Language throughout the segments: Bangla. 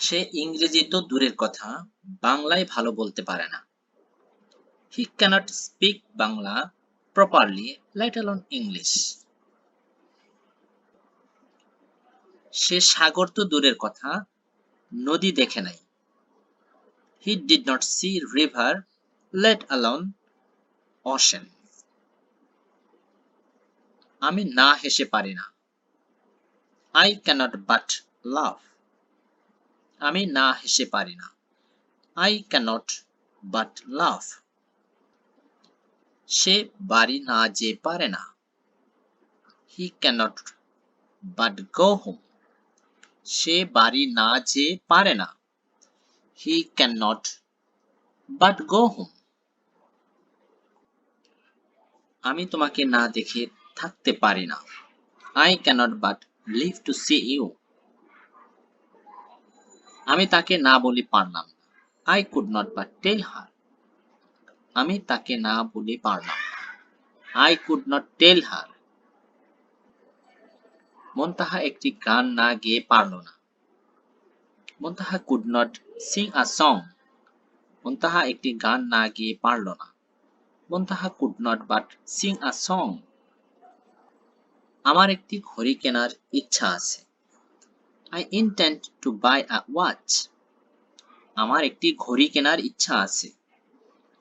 সে ইংরেজি তো দূরের কথা, বাংলায় ভালো বলতে পারে না। He cannot speak Bangla properly let alone English সে সাগর তো দূরের কথা, নদী দেখে নাই। He did not see river let alone ocean আমি না হেসে পারি না। আই ক্যানট বাট লাভ আমি না হেসে পারি না। আই ক্যানট বাট লাভ সে বাড়ি না যে পারে না। He cannot but go home সে বাড়ি না যে পারে না। He can not but go home আমি তোমাকে না দেখে থাকতে পারি না। I cannot but live to see you আমি তাকে না বলে পারলাম I could not but tell her আমি তাকে না বলে পারলাম I could not tell her Montaha একটি গান না গেয়ে পারল না। Montaha could not sing a song Montaha একটি গান না গেয়ে পারল না। Montaha could not but sing a song আমার একটি ঘড়ি কেনার ইচ্ছা আছে। I intend to buy a watch আমার একটি ঘড়ি কেনার ইচ্ছা আছে।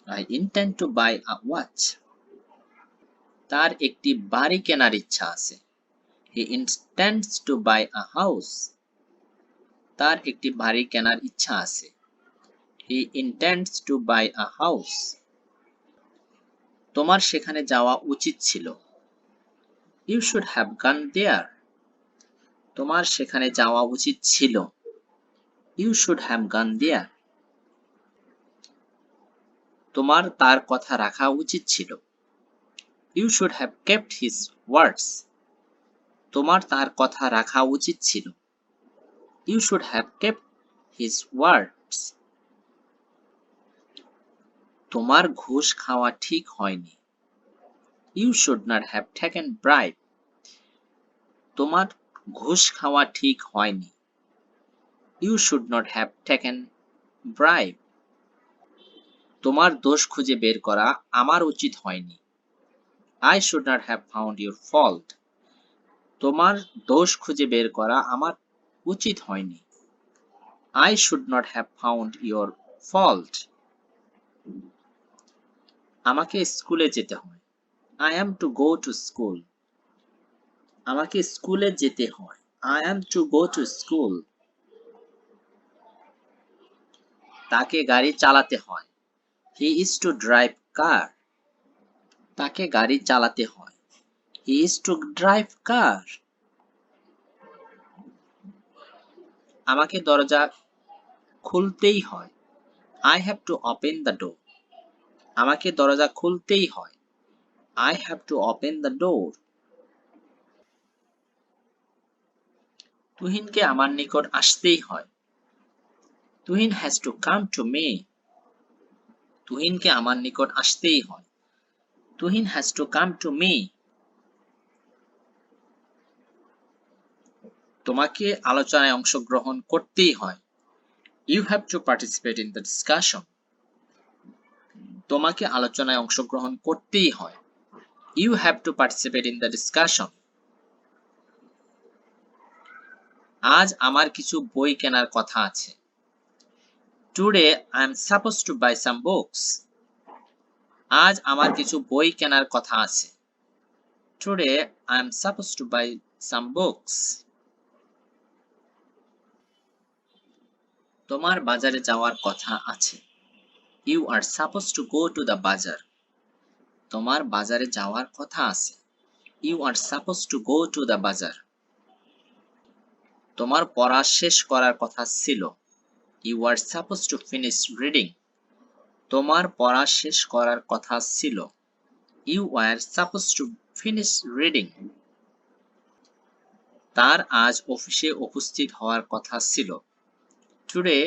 I intend to buy a watch তার একটি বাড়ি কেনার ইচ্ছা আছে। He intends to buy a house তার একটি বাড়ি কেনার ইচ্ছা আছে। He intends to buy a house তোমার সেখানে যাওয়া উচিত ছিল। ইউ শুড হ্যাভ গান দেয়ার তোমার সেখানে যাওয়া উচিত ছিল। ইউ শুড হ্যাভ গান দেয়ার তোমার তার কথা রাখা উচিত ছিল। You should have kept his words তোমার তার কথা রাখা উচিত ছিল। You should have kept his words তোমার ঘুষ খাওয়া ঠিক হয়নি। You should not have taken bribe তোমার ঘুষ খাওয়া ঠিক হয়নি। You should not have taken bribe তোমার দোষ খুঁজে বের করা আমার উচিত হয়নি। I should not have found your fault তোমার দোষ খুঁজে বের করা আমার উচিত হয়নি। I should not have found your fault আমাকে স্কুলে যেতে হয়। I am to go to school আমাকে স্কুলে যেতে হয়। I am to go to school তাকে গাড়ি চালাতে হয়। He is to drive car তাকে গাড়ি চালাতে হয়। He is to drive car আমাকে দরজা খুলতেই হয়। I have to open the door আমাকে দরজা খুলতেই হয়। I have to open the door তুহিনকে আমার নিকট আসতেই হয়। Tuhin has to come to me তুহিনকে আমার নিকট আসতেই হয়। Tuhin has to come to me তোমাকে আলোচনায় অংশগ্রহণ করতেই হয়। You have to participate in the discussion তোমাকে আলোচনায় অংশগ্রহণ করতেই হয়। You have to participate in the discussion আজ আমার কিছু বই কেনার কথা আছে। Today I am suppose to buy some books আজ আমার কিছু বই কেনার কথা আছে। Today I am suppose to buy some books তোমার বাজারে যাওয়ার কথা আছে। You are suppose to go to the bazaar তোমার বাজারে যাওয়ার কথা আছে। You are suppose to go to the bazaar তোমার পড়া শেষ করার কথা ছিল। You are suppose to finish reading তোমার পড়া শেষ করার কথা ছিল। You are suppose to finish reading তার আজ অফিসে উপস্থিত হওয়ার কথা ছিল। Today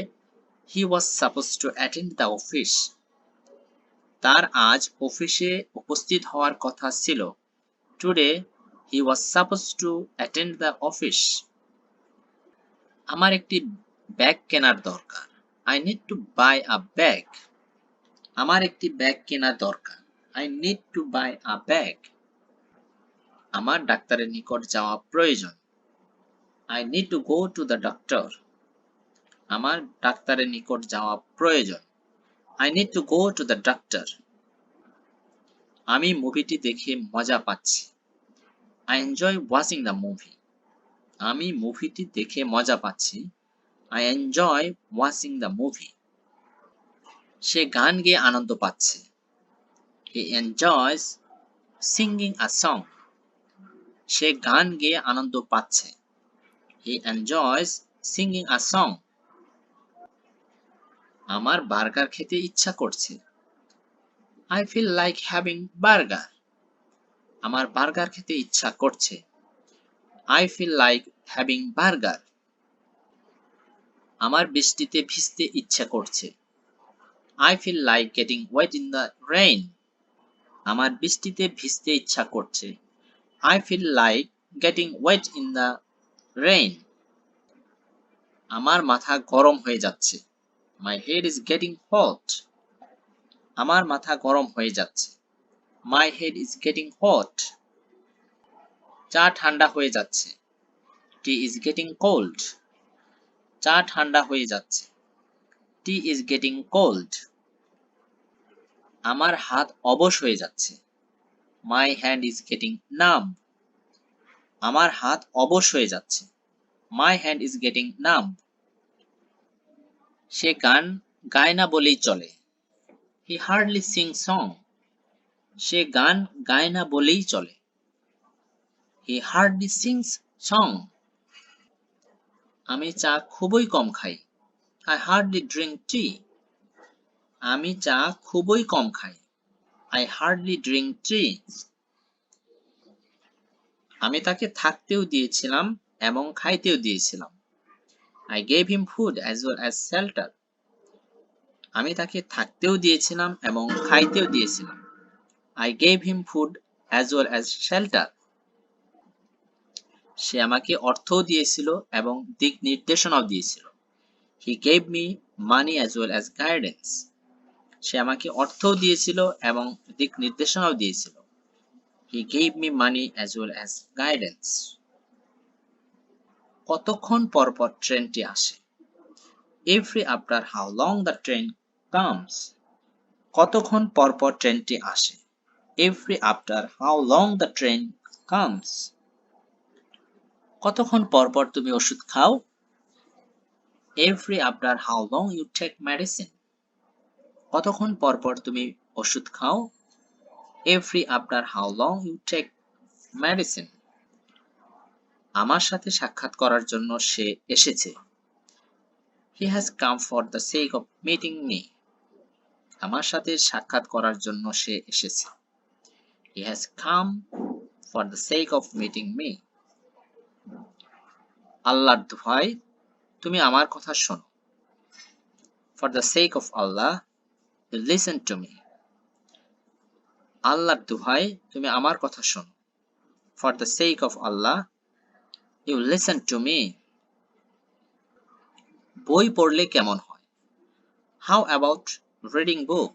he was suppose to attend the office তার আজ অফিসে উপস্থিত হওয়ার কথা ছিল। Today he was suppose to attend the office আমার একটি ব্যাগ কেনার দরকার। I need to buy a bag আমার একটি ব্যাগ কেনার দরকার। I need to buy a bag আমার ডাক্তারের নিকট যাওয়া প্রয়োজন। I need to go to the doctor আমার ডাক্তারের নিকট যাওয়া প্রয়োজন। I need to go to the doctor আমি মুভিটি দেখে মজা পাচ্ছি। I enjoy watching the movie আমি মুভিটি দেখে মজা পাচ্ছি। I enjoy watching the movie সে গান গেয়ে আনন্দ পাচ্ছে। He enjoys singing a song সে গান গেয়ে আনন্দ পাচ্ছে। He enjoys singing a song আমার বার্গার খেতে ইচ্ছা করছে। I feel like having burger আমার বার্গার খেতে ইচ্ছা করছে। I feel like having burger আমার বৃষ্টিতে ভিজতে ইচ্ছা করছে। I feel like getting wet in the rain আমার বৃষ্টিতে ভিজতে ইচ্ছা করছে। I feel like getting wet in the rain আমার মাথা গরম হয়ে যাচ্ছে। My head is getting hot আমার মাথা গরম হয়ে যাচ্ছে। My head is getting hot চা ঠান্ডা হয়ে যাচ্ছে। টি ইজ গেটিং কোল্ড চা ঠান্ডা হয়ে যাচ্ছে। টি ইজ গেটিং কোল্ড আমার হাত অবশ হয়ে যাচ্ছে। মাই হ্যান্ড ইজ গেটিং নাম আমার হাত অবশ হয়ে যাচ্ছে। মাই হ্যান্ড ইজ গেটিং নাম সে গান গায় না বলেই চলে। হি হার্ডলি সিং সং সে গান গায় না বলেই চলে। হি হার্ডলি সিংস সং আমি চা খুবই কম খাই। আই হার্ডলি ড্রিঙ্ক টি আমি চা খুবই কম খাই। আই হার্ডলি ড্রিঙ্ক টি আমি তাকে থাকতেও দিয়েছিলাম এবং খাইতেও দিয়েছিলাম। I gave him food as well as shelter আমি তাকে থাকতেও দিয়েছিলাম এবং খাইতেও দিয়েছিলাম। I gave him food as well as shelter সে আমাকে অর্থও দিয়েছিল এবং দিক নির্দেশনাও দিয়েছিল। He gave me money as well as guidance সে আমাকে অর্থও দিয়েছিল এবং দিক নির্দেশনাও দিয়েছিল। He gave me money as well as guidance কতক্ষণ পর পর ট্রেনটি আসে? Every after how long the train comes কতক্ষণ পর পর ট্রেনটি আসে? Every after how long the train comes কতক্ষণ পর পর তুমি ওষুধ খাও? Every after how long you take medicine কতক্ষণ পর পর তুমি ওষুধ খাও? Every after how long you take medicine আমার সাথে সাক্ষাৎ করার জন্য সে এসেছে। He has come for the sake of meeting me আমার সাথে সাক্ষাৎ করার জন্য সে এসেছে। He has come for the sake of meeting me আল্লাহর দোহাই, তুমি আমার কথা শোনো। For the sake of Allah listen to me আল্লাহর দোহাই, তুমি আমার কথা শোনো। For the sake of Allah you listen to me বই পড়লে কেমন হয়? হাউ অ্যাবাউট রিডিং বুক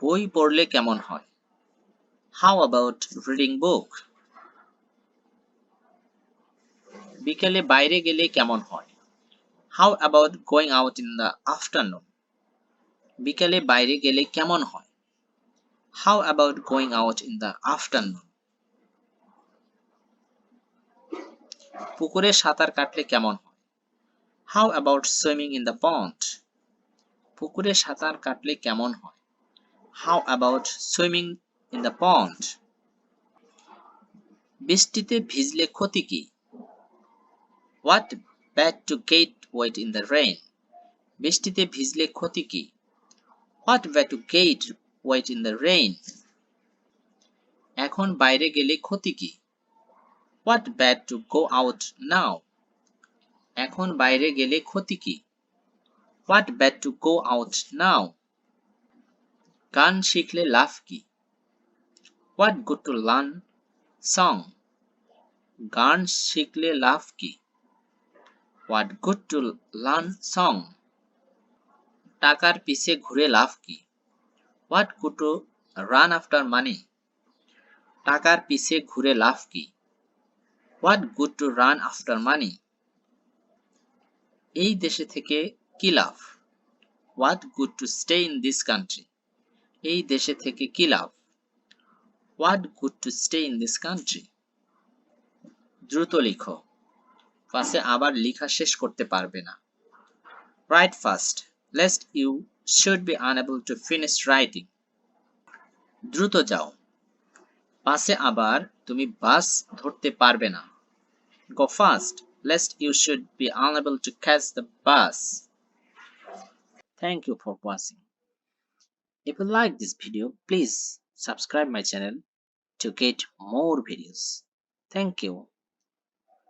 বই পড়লে কেমন হয়? হাউ অ্যাবাউট রিডিং বুক বিকেলে বাইরে গেলে কেমন হয়? How about going out in the afternoon বিকেলে বাইরে গেলে কেমন হয়? How about going out in the afternoon পুকুরে সাঁতার কাটলে কেমন হয়? How about swimming in the pond পুকুরে সাঁতার কাটলে কেমন হয়? How about swimming in the pond বৃষ্টিতে ভিজলে ক্ষতি কি? What bad to get wet in the rain বৃষ্টিতে ভিজলে ক্ষতি কি? What bad to get wet in the rain এখন বাইরে গেলে ক্ষতি কি? What bad to go out now এখন বাইরে গেলে ক্ষতি কি? What bad to go out now গান শিখলে লাভ কি? What good to learn song গান শিখলে লাভ কি? What good to learn song টাকার পিছে ঘুরে লাভ কি? What good to run after money টাকার পিছে ঘুরে লাভ কি? What good to run after money এই দেশে থেকে কি লাভ? What good to stay in this country এই দেশে থেকে কি লাভ? What good to stay in this country দ্রুত লিখো। পাশে আবার লেখা শেষ করতে পারবে না write fast lest you should be unable to finish writing দ্রুত যাও পাশে আবার তুমি বাস ধরতে পারবে না go fast lest you should be unable to catch the bus. Thank you for watching. If you like this video, please subscribe my channel to get more videos. Thank you.